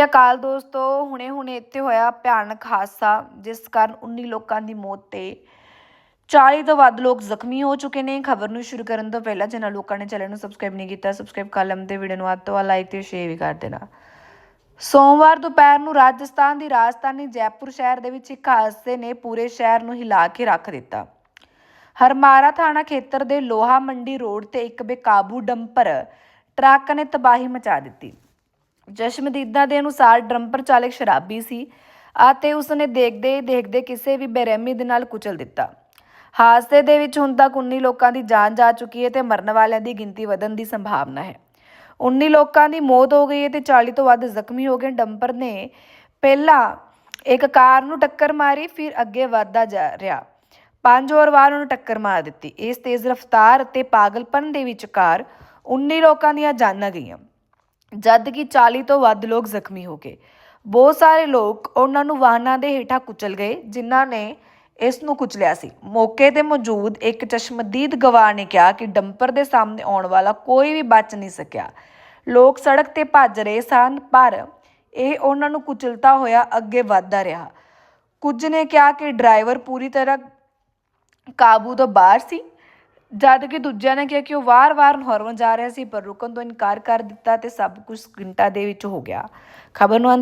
ਸ੍ਰੀ ਅਕਾਲ ਦੋਸਤੋ, ਹੁਣੇ-ਹੁਣੇ ਇੱਥੇ ਹੋਇਆ ਭਿਆਨਕ ਹਾਦਸਾ, ਜਿਸ ਕਾਰਨ 19 ਲੋਕਾਂ ਦੀ ਮੌਤ ਤੇ 40 ਤੋਂ ਵੱਧ ਲੋਕ ਜ਼ਖਮੀ ਹੋ ਚੁੱਕੇ ਨੇ। ਖਬਰ ਨੂੰ ਸ਼ੁਰੂ ਕਰਨ ਤੋਂ ਪਹਿਲਾਂ ਜਿਨ੍ਹਾਂ ਲੋਕਾਂ ਨੇ ਚੈਨਲ ਨੂੰ ਸਬਸਕ੍ਰਾਈਬ ਨਹੀਂ ਕੀਤਾ ਸਬਸਕ੍ਰਾਈਬ ਕਰ ਲੰਮ ਤੇ ਵੀਡੀਓ ਨੂੰ ਵੱਧ ਤੋਂ ਲਾਈਕ ਤੇ ਸ਼ੇਅਰ ਵੀ ਕਰ ਦੇਣਾ। ਸੋਮਵਾਰ ਦੁਪਹਿਰ ਨੂੰ ਰਾਜਸਥਾਨ ਦੀ ਰਾਜਧਾਨੀ ਜੈਪੁਰ ਸ਼ਹਿਰ ਦੇ ਵਿੱਚ ਇੱਕ ਹਾਦਸੇ ਨੇ ਪੂਰੇ ਸ਼ਹਿਰ ਨੂੰ ਹਿਲਾ ਕੇ ਰੱਖ ਦਿੱਤਾ। ਹਰਮਾਰਾ ਥਾਣਾ ਖੇਤਰ ਦੇ ਲੋਹਾ ਮੰਡੀ ਰੋਡ ਤੇ ਇੱਕ ਬੇਕਾਬੂ ਡੰਪਰ ਟਰੱਕ ਨੇ ਤਬਾਹੀ ਮਚਾ ਦਿੱਤੀ। ਜਸ਼ਮਦੀਦਾ ਦੇ ਅਨੁਸਾਰ ਡਰੰਪਰ ਚਾਲਕ ਸ਼ਰਾਬੀ ਸੀ ਅਤੇ ਉਸਨੇ ਦੇਖਦੇ ਹੀ ਦੇਖਦੇ ਕਿਸੇ ਵੀ ਬੇਰਹਿਮੀ ਦੇ ਨਾਲ ਕੁਚਲ ਦਿੱਤਾ। ਹਾਦਸੇ ਦੇ ਵਿੱਚ ਹੁਣ ਤੱਕ 19 ਲੋਕਾਂ ਦੀ ਜਾਨ ਜਾ ਚੁੱਕੀ ਹੈ ਤੇ ਮਰਨ ਵਾਲਿਆਂ ਦੀ ਗਿਣਤੀ ਵਧਣ ਦੀ ਸੰਭਾਵਨਾ ਹੈ। 19 ਲੋਕਾਂ ਦੀ ਮੌਤ ਹੋ ਗਈ ਹੈ ਤੇ 40 ਤੋਂ ਵੱਧ ਜ਼ਖਮੀ ਹੋ ਗਏ। ਡੰਪਰ ਨੇ ਪਹਿਲਾਂ ਇੱਕ ਕਾਰ ਨੂੰ ਟੱਕਰ ਮਾਰੀ, ਫਿਰ ਅੱਗੇ ਵੱਧਦਾ ਜਾ ਰਿਹਾ। ਪੰਜ ਹੋਰ ਵਾਰ ਉਹਨੂੰ ਟੱਕਰ ਮਾਰ ਦਿੱਤੀ। ਇਸ ਤੇਜ਼ ਰਫ਼ਤਾਰ ਅਤੇ ਪਾਗਲਪਨ ਦੇ ਵਿਚਕਾਰ 19 ਲੋਕਾਂ ਦੀਆਂ ਜਾਨਾਂ ਗਈਆਂ। ਜਦ ਕਿ 40 ਤੋਂ ਵੱਧ ਲੋਕ ਜ਼ਖਮੀ ਹੋ ਗਏ। ਬਹੁਤ ਸਾਰੇ ਲੋਕ ਉਹਨਾਂ ਨੂੰ ਵਾਹਨਾਂ ਦੇ ਹੇਠਾਂ ਕੁਚਲ ਗਏ, ਜਿਨ੍ਹਾਂ ਨੇ ਇਸ ਨੂੰ ਕੁਚਲਿਆ ਸੀ। ਮੌਕੇ ਤੇ ਮੌਜੂਦ ਇੱਕ ਚਸ਼ਮਦੀਦ ਗਵਾਹ ਨੇ ਕਿਹਾ ਕਿ ਡੰਪਰ ਦੇ ਸਾਹਮਣੇ ਆਉਣ ਵਾਲਾ ਕੋਈ ਵੀ ਬਚ ਨਹੀਂ ਸਕਿਆ। ਲੋਕ ਸੜਕ ਤੇ ਭੱਜ ਰਹੇ ਸਨ, ਪਰ ਇਹ ਉਹਨਾਂ ਨੂੰ ਕੁਚਲਤਾ ਹੋਇਆ ਅੱਗੇ ਵੱਧਦਾ ਰਿਹਾ। ਕੁਝ ਨੇ ਕਿਹਾ ਕਿ ਡਰਾਈਵਰ ਪੂਰੀ ਤਰ੍ਹਾਂ ਕਾਬੂ ਤੋਂ ਬਾਹਰ ਸੀ। ਜਦ ਕਿ ਦੂਜਿਆਂ ਨੇ ਕਿਹਾ ਕਿ ਉਹ ਵਾਰ-ਵਾਰ ਹੌਰਨ ਜਾ ਰਿਹਾ ਸੀ, ਪਰ ਰੁਕਣ ਤੋਂ ਇਨਕਾਰ ਕਰ ਦਿੱਤਾ ਤੇ ਸਭ ਕੁਝ ਘੰਟਾ ਦੇ ਵਿੱਚ ਹੋ ਗਿਆ। ਖਬਰ ਨੂੰ ਅੰਤ